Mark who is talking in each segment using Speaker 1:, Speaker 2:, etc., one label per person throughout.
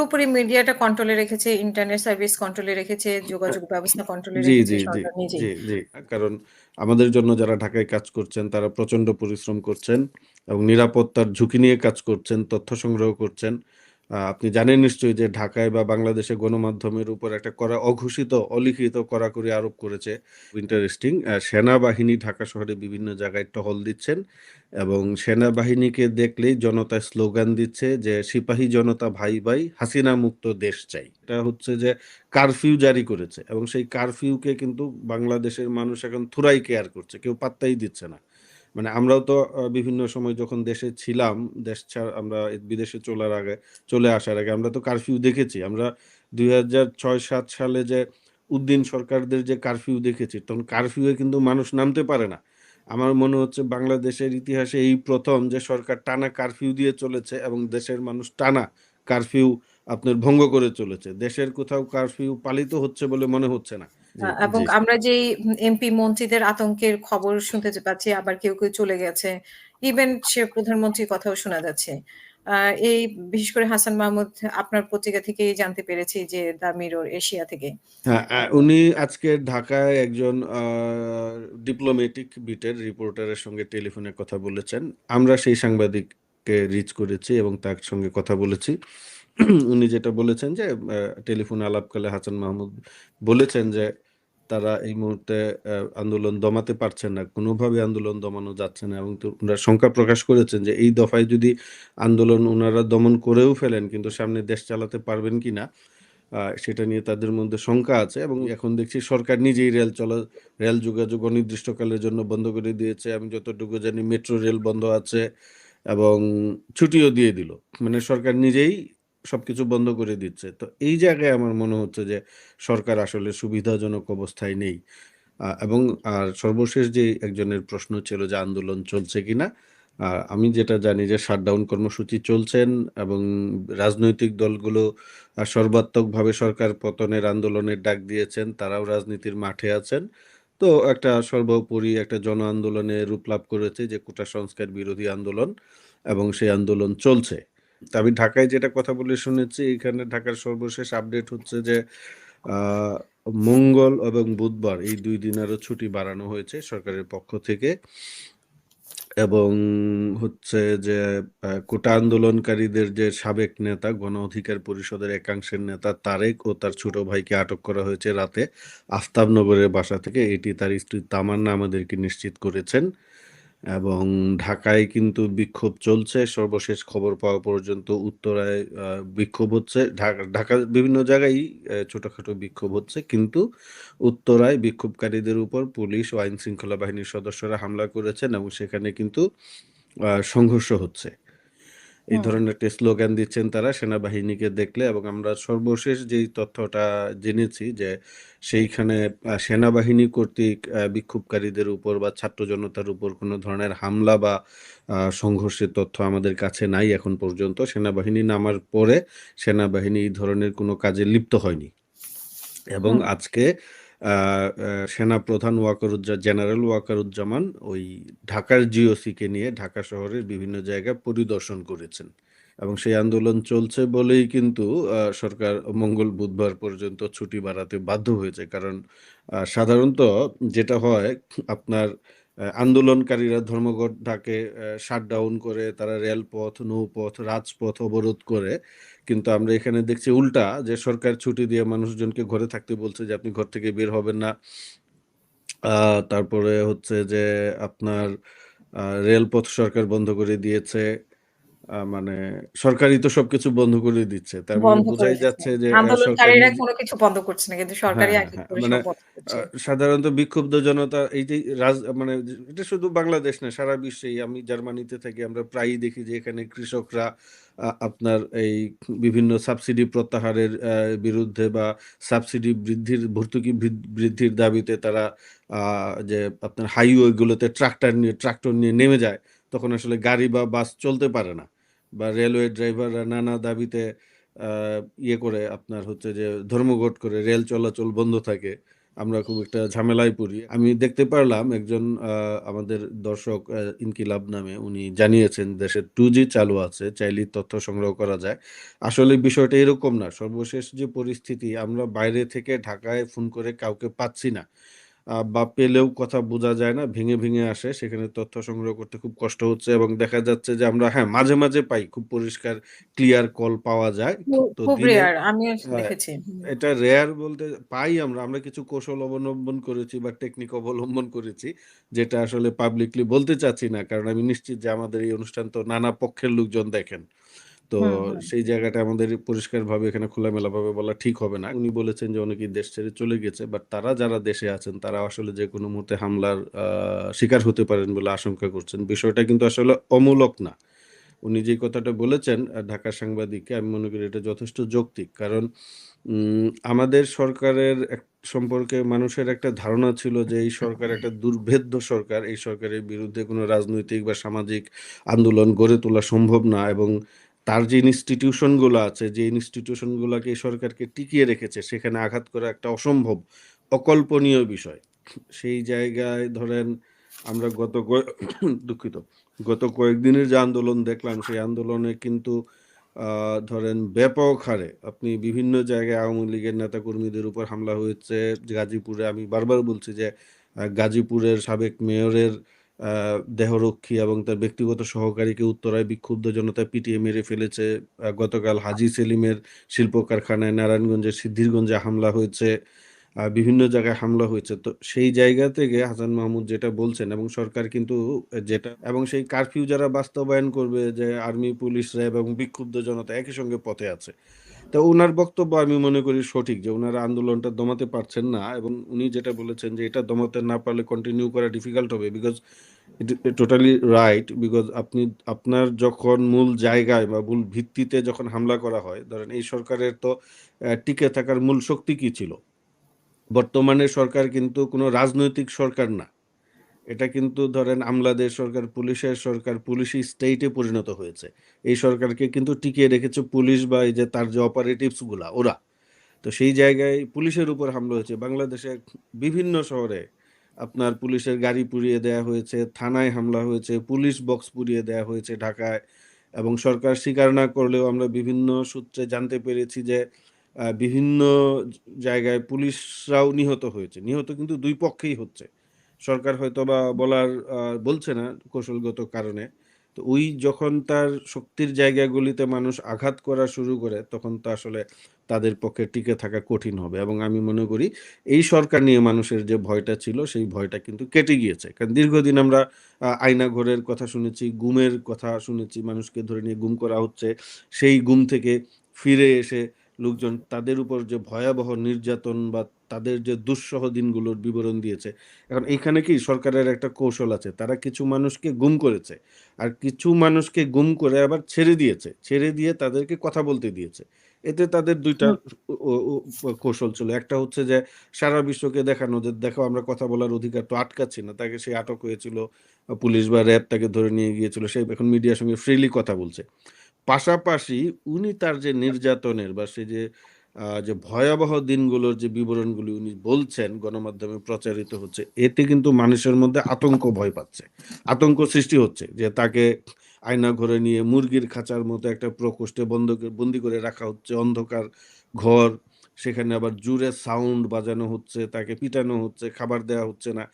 Speaker 1: পুরোপুরি মিডিয়াটা কন্ট্রোলে রেখেছে, ইন্টারনেট সার্ভিস কন্ট্রোলে রেখেছে, যোগাযোগ ব্যবস্থা কন্ট্রোলে
Speaker 2: জি,
Speaker 1: রেখেছে
Speaker 2: জি, জি,
Speaker 1: সরকার নিজেই।
Speaker 2: জি, জি। কারণ আমাদের জন্য যারা ঢাকায় কাজ করছেন তারা প্রচণ্ড পরিশ্রম করছেন এবং নিরাপত্তার ঝুঁকি নিয়ে কাজ করছেন, তথ্য সংগ্রহ করছেন। আপনি জানেন নিশ্চয়ই যে ঢাকায় বা বাংলাদেশে গণমাধ্যমের উপর একটা কড়া অঘোষিত, অলিখিত কড়াকড়ি আরোপ করেছে। ইন্টারেস্টিং সেনাবাহিনী ঢাকা শহরে বিভিন্ন জায়গায় টহল দিচ্ছেন এবং সেনাবাহিনীকে দেখলেই জনতা স্লোগান দিচ্ছে যে, "সিপাহী জনতা ভাই, ভাই হাসিনা মুক্ত দেশ চাই।" এটা হচ্ছে যে কারফিউ জারি করেছে এবং সেই কারফিউকে কিন্তু বাংলাদেশের মানুষ এখন থুরাই কেয়ার করছে। কেউ পাত্তাই দিচ্ছে না। মানে আমরাও তো বিভিন্ন সময় যখন দেশে ছিলাম, দেশ ছাড়া আমরা বিদেশে চলার আগে চলে আসার আগে আমরা তো কারফিউ দেখেছি। আমরা ২০০৬-৭ সালে যে উদ্দিন সরকারদের যে কারফিউ দেখেছি, তখন কারফিউয়ে কিন্তু মানুষ নামতে পারে না। আমার মনে হচ্ছে বাংলাদেশের ইতিহাসে এই প্রথম যে সরকার টানা কারফিউ দিয়ে চলেছে এবং দেশের মানুষ টানা কারফিউ আপনার ভঙ্গ করে চলেছে। দেশের কোথাও কারফিউ পালিত হচ্ছে বলে মনে হচ্ছে না।
Speaker 1: এবং আমরা যেই উম এমপি মন্ত্রীদের আতঙ্কের খবর শুনতে পাচ্ছি, আবার কেউ, কেউ চলে গেছে। ইভেন সে প্রধানমন্ত্রীর কথাও শোনা যাচ্ছে। এই বিশেষ করে হাসান মাহমুদ আপনার পত্রিকা থেকেই জানতে পেরেছি যে দ্য মিরর এশিয়া থেকে।
Speaker 2: হ্যাঁ, উনি আজকে ঢাকায় একজন আ ডিপ্লোম্যাটিক বিটের রিপোর্টারের সঙ্গে টেলিফোনে কথা বলেছেন। আমরা সেই সাংবাদিককে রিচ করেছি এবং তার সঙ্গে কথা বলেছি। উনি যেটা বলেছেন যে টেলিফোন আলাপকালে হাসান মাহমুদ বলেছেন যে, তারা এই মুহূর্তে আন্দোলন দমাতে পারছেন না। কোনোভাবে আন্দোলন দমানো যাচ্ছে না এবং তো উনারা শঙ্কা প্রকাশ করেছেন যে এই দফায় যদি আন্দোলন ওনারা দমন করেও ফেলেন কিন্তু সামনে দেশ চালাতে পারবেন কি না সেটা নিয়ে তাদের মধ্যে শঙ্কা আছে এবং এখন দেখছি সরকার নিজেই রেল চলা, রেল যোগাযোগ অনির্দিষ্টকালের জন্য বন্ধ করে দিয়েছে। আমি যতটুকু জানি, মেট্রো রেল বন্ধ আছে এবং ছুটিও দিয়ে দিল। মানে সরকার নিজেই সবকিছু বন্ধ করে দিচ্ছে। তো এই জায়গায় আমার মনে হচ্ছে যে সরকার আসলে সুবিধাজনক অবস্থায় নেই। এবং আর সর্বশেষ যে একজনের প্রশ্ন ছিল যে আন্দোলন চলছে কিনা? আমি যেটা জানি যে শাটডাউন কর্মসূচি চলছেন এবং রাজনৈতিক দলগুলো সর্বাত্মকভাবে সরকার পতনের আন্দোলনের ডাক দিয়েছেন। তারাও রাজনীতির মাঠে আছেন। তো একটা সর্বোপরি একটা জন আন্দোলনে রূপ লাভ করেছে যে কোটা সংস্কার বিরোধী আন্দোলন এবং সেই আন্দোলন চলছে। আমি ঢাকায় যেটা কথা বলে শুনেছি, এখানে ঢাকার সর্বশেষ আপডেট হচ্ছে যে মঙ্গল এবং বুধবার এই দুই দিন আরও ছুটি বাড়ানো হয়েছে সরকারের পক্ষ থেকে। এবং হচ্ছে যে কোটা আন্দোলনকারীদের যে সাবেক নেতা, গণ অধিকার পরিষদের একাংশের নেতা তারেক ও তার ছোট ভাইকে আটক করা হয়েছে রাতে আফতাবনগরের বাসা থেকে। এটি তার স্ত্রী তামান্না আমাদেরকে নিশ্চিত করেছেন। এবং ঢাকায় কিন্তু বিক্ষোভ চলছে। সর্বশেষ খবর পাওয়া পর্যন্ত উত্তরায় বিক্ষোভ হচ্ছে। ঢাকা, ঢাকার বিভিন্ন জায়গায় ছোটখাটো বিক্ষোভ হচ্ছে। কিন্তু উত্তরায় বিক্ষোভকারীদের উপর পুলিশ ও আইন শৃঙ্খলা বাহিনীর সদস্যরা হামলা করেছেন এবং সেখানে কিন্তু সংঘর্ষ হচ্ছে। এই ধরনের একটা স্লোগান দিচ্ছেন তারা সেনাবাহিনীকে দেখলে এবং আমরা সর্বশেষ যেই তথ্যটা জেনেছি যে সেইখানে সেনাবাহিনী কর্তৃক বিক্ষোভকারীদের উপর বা ছাত্র জনতার উপর কোনো ধরনের হামলা বা সংঘর্ষের তথ্য আমাদের কাছে নাই এখন পর্যন্ত। সেনাবাহিনী নামার পরে সেনাবাহিনী এই ধরনের কোনো কাজে লিপ্ত হয়নি। এবং। আজকে আ সেনাপ্রধান ওয়াকারুজ্জা জেনারেল ওয়াকারুজ্জামান ওই ঢাকার জিওসিকে নিয়ে ঢাকা শহরের বিভিন্ন জায়গা পরিদর্শন করেছেন। এবং সেই আন্দোলন চলছে বলেই কিন্তু সরকার মঙ্গল, বুধবার পর্যন্ত ছুটি বাড়াতে বাধ্য হয়েছে। কারণ সাধারণত যেটা হয় আপনার আন্দোলনকারীরা ধর্মঘটটাকে আ শাটডাউন করে তারা রেলপথ, নৌপথ, রাজপথ অবরোধ করে। কিন্তু আমরা এখানে দেখছি উল্টা যে সরকার ছুটি দিয়ে মানুষজনকে ঘরে থাকতে বলছে যে, আপনি ঘর থেকে বের হবেন না। তারপরে হচ্ছে যে, আপনার রেলপথ সরকার বন্ধ করে দিয়েছে। মানে সরকারই তো সবকিছু বন্ধ করে দিচ্ছে। তার মানে বোঝাই যাচ্ছে যে
Speaker 1: আন্দোলনকারীরা কোনো কিছু বন্ধ করছে না। কিন্তু সরকারই
Speaker 2: হ্যাঁ, হ্যাঁ। মানে। সাধারণত বিক্ষুব্ধ জনতা এই যে রাজ মানে এটা শুধু বাংলাদেশ না সারা বিশ্বেই আমি জার্মানিতে থাকি আমরা প্রায়ই দেখি যে এখানে কৃষকরা আপনার এই বিভিন্ন সাবসিডি প্রত্যাহারের বিরুদ্ধে বা সাবসিডি বৃদ্ধির ভর্তুকি বৃদ্ধির দাবিতে তারা যে আপনার হাইওয়ে গুলোতে ট্রাক্টর নিয়ে ট্রাক্টর নিয়ে নেমে যায়। তখন আসলে গাড়ি বা বাস চলতে পারে না। বা রেলওয়ে ড্রাইভাররা নানা দাবিতে ইয়ে করে আপনার হচ্ছে যে ধর্মঘট করে রেল চলাচল বন্ধ থাকে। আমরা খুব একটা ঝামেলায় পড়ি। আমি দেখতে পারলাম একজন আমাদের দর্শক ইনকিলাব নামে উনি জানিয়েছেন দেশে 2G চালু আছে, চাইলেই তথ্য সংগ্রহ করা যায়। আসলে বিষয়টা এরকম না। সর্বশেষ যে পরিস্থিতি আমরা বাইরে থেকে ঢাকায় ফোন করে কাউকে পাচ্ছি না। বা পেলেও কথা বোঝা যায় না, ভেঙে, ভেঙে আসে। সেখানে তথ্য সংগ্রহ করতে খুব কষ্ট হচ্ছে এবং দেখা যাচ্ছে যে আমরা হ্যাঁ, মাঝে, মাঝে পাই খুব পরিষ্কার ক্লিয়ার কল পাওয়া যায়। তো। এটা রেয়ার বলতে পাই আমরা। আমরা কিছু কৌশল অবলম্বন করেছি বা টেকনিক অবলম্বন করেছি। যেটা আসলে পাবলিকলি বলতে চাচ্ছি না। কারণ আমি নিশ্চিত যে আমাদের এই অনুষ্ঠান তো নানা পক্ষের লোকজন দেখেন। তো। সেই জায়গাটা আমাদের পরিষ্কারভাবে এখানে খোলামেলাভাবে বলা ঠিক হবে না। উনি বলেছেন যে অনেকেই দেশ ছেড়ে চলে গেছে। বাট তারা যারা দেশে আছেন তারা আসলে যে কোনো মুহূর্তে হামলার শিকার হতে পারেন বলে আশঙ্কা করছেন। বিষয়টা কিন্তু আসলে অমূলক না। উনি যে কথাটা বলেছেন আ ঢাকার সাংবাদিককে আমি মনে করি এটা যথেষ্ট যৌক্তিক। কারণ আমাদের সরকারের সম্পর্কে মানুষের একটা ধারণা ছিল যে এই সরকার একটা দুর্ভেদ্য সরকার। এই সরকারের বিরুদ্ধে কোনো রাজনৈতিক বা সামাজিক আন্দোলন গড়ে তোলা সম্ভব না এবং তার যে ইনস্টিটিউশনগুলা আছে, যে ইনস্টিটিউশন গুলাকে সরকারকে টিকিয়ে রেখেছে সেখানে আঘাত করা একটা অসম্ভব, অকল্পনীয় বিষয়। সেই জায়গায় ধরেন আমরা গত দুঃখিত। গত কয়েকদিনের যে আন্দোলন দেখলাম সেই আন্দোলনে কিন্তু ধরেন ব্যাপক হারে আপনি বিভিন্ন জায়গায় আওয়ামী লীগের নেতাকর্মীদের উপর হামলা হয়েছে। গাজীপুরে আমি বারবার বলছি যে গাজীপুরের সাবেক মেয়রের দেহরক্ষী এবং তার ব্যক্তিগত সহকারীকে উত্তরায় বিক্ষুব্ধ জনতা পিটিয়ে মেরে ফেলেছে। গতকাল হাজি সেলিমের শিল্প কারখানায় নারায়ণগঞ্জের সিদ্ধিরগঞ্জে হামলা হয়েছে। বিভিন্ন জায়গায় হামলা হয়েছে। তো সেই জায়গা থেকে হাসান মাহমুদ যেটা বলছেন এবং সরকার কিন্তু যেটা এবং সেই কারফিউ যারা বাস্তবায়ন করবে যে আর্মি, পুলিশ, র‍্যাব এবং বিক্ষুব্ধ জনতা একই সঙ্গে পথে আছে। তো ওনার বক্তব্য আমি মনে করি সঠিক যে ওনারা আন্দোলনটা দমাতে পারছেন না এবং উনি যেটা বলেছেন যে এটা দমাতে না পারলে কন্টিনিউ করা ডিফিকাল্ট হবে বিকজ টোটালি রাইট বিকজ আপনি আপনার যখন মূল জায়গায় বা মূল ভিত্তিতে যখন হামলা করা হয়, ধরেন এই সরকারের তো টিকে থাকার মূল শক্তি কি ছিল? বর্তমানে সরকার কিন্তু কোনো রাজনৈতিক সরকার না। এটা কিন্তু ধরেন আমলাদের সরকার, পুলিশের সরকার, পুলিশি স্টেটে পরিণত হয়েছে। এই সরকারকে কিন্তু টিকিয়ে রেখেছে পুলিশ বা এই যে তার যে অপারেটিভসগুলা ওরা। তো সেই জায়গায় পুলিশের উপর হামলা হয়েছে। বাংলাদেশে বিভিন্ন শহরে আপনার পুলিশের গাড়ি পুড়িয়ে দেয়া হয়েছে, থানায় হামলা হয়েছে, পুলিশ বক্স পুড়িয়ে দেয়া হয়েছে ঢাকায় এবং সরকার স্বীকার না করলেও আমরা বিভিন্ন সূত্রে জানতে পেরেছি যে বিভিন্ন জায়গায় পুলিশরাও নিহত হয়েছে। নিহত কিন্তু দুই পক্ষেই হচ্ছে। সরকার হয়তো বা বলার বলছে না কৌশলগত কারণে। তো ওই যখন তার শক্তির জায়গাগুলিতে মানুষ আঘাত করা শুরু করে তখন তো আসলে তাদের পক্ষে টিকে থাকা কঠিন হবে এবং আমি মনে করি এই সরকার নিয়ে মানুষের যে ভয়টা ছিল সেই ভয়টা কিন্তু কেটে গিয়েছে। কারণ দীর্ঘদিন আমরা আ আয়নাঘরের কথা শুনেছি, গুমের কথা শুনেছি, মানুষকে ধরে নিয়ে গুম করা হচ্ছে। সেই গুম থেকে ফিরে এসে লোকজন তাদের উপর যে ভয়াবহ নির্যাতন বা তাদের যে দুঃসহ দিনগুলোর বিবরণ দিয়েছে। এখন এইখানে কি সরকারের একটা কৌশল আছে। তারা কিছু মানুষকে গুম করেছে। আর কিছু মানুষকে গুম করে আবার ছেড়ে দিয়েছে। ছেড়ে দিয়ে তাদেরকে কথা বলতে দিয়েছে। এতে তাদের ২ টা
Speaker 1: হুম।
Speaker 2: ও ও কৌশল ছিল। একটা হচ্ছে যে সারা বিশ্বকে দেখানো যে দেখো আমরা কথা বলার অধিকার তো আটকাচ্ছি না। তাকে সে আটক হয়েছিল। পুলিশ বা র‍্যাব তাকে ধরে নিয়ে গিয়েছিল। সে এখন মিডিয়ার সঙ্গে ফ্রিলি কথা বলছে। পাশাপাশি উনি তার যে নির্যাতনের বা সে যে যে ভয়াবহ দিনগুলোর যে বিবরণগুলি উনি বলছেন গণমাধ্যমে প্রচারিত হচ্ছে, এতে কিন্তু মানুষের মধ্যে আতঙ্ক ভয় পাচ্ছে। আতঙ্ক সৃষ্টি হচ্ছে যে তাকে আয়না ঘরে নিয়ে মুরগির খাঁচার মতো একটা প্রকোষ্ঠে বন্ধ বন্দি করে রাখা হচ্ছে। অন্ধকার ঘর, সেখানে আবার জোরে সাউন্ড বাজানো হচ্ছে, তাকে পিটানো হচ্ছে, খাবার দেওয়া হচ্ছে না।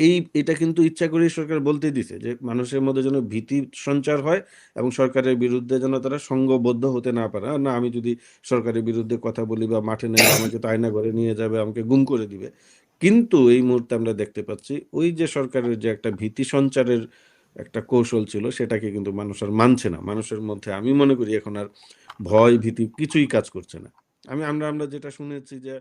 Speaker 2: এই এটা কিন্তু ইচ্ছা করেই সরকার বলতে দিছে যে মানুষের মধ্যে যেন ভীতি সঞ্চার হয় এবং সরকারের বিরুদ্ধে যেন তারা সঙ্গবদ্ধ হতে না পারে। না আমি যদি সরকারের বিরুদ্ধে কথা বলি বা মাঠে নামি আমাকে তো আয়নাঘরে নিয়ে যাবে, আমাকে গুম করে দিবে। কিন্তু এই মুহূর্তে আমরা দেখতে পাচ্ছি ওই যে সরকারের যে একটা ভীতি সঞ্চারের একটা কৌশল ছিল সেটাকে কিন্তু মানুষ আর মানছে না। মানুষের মধ্যে আমি মনে করি এখন আর ভয়, ভীতি কিছুই কাজ করছে না। আমি আমরা আমরা যেটা শুনেছি যে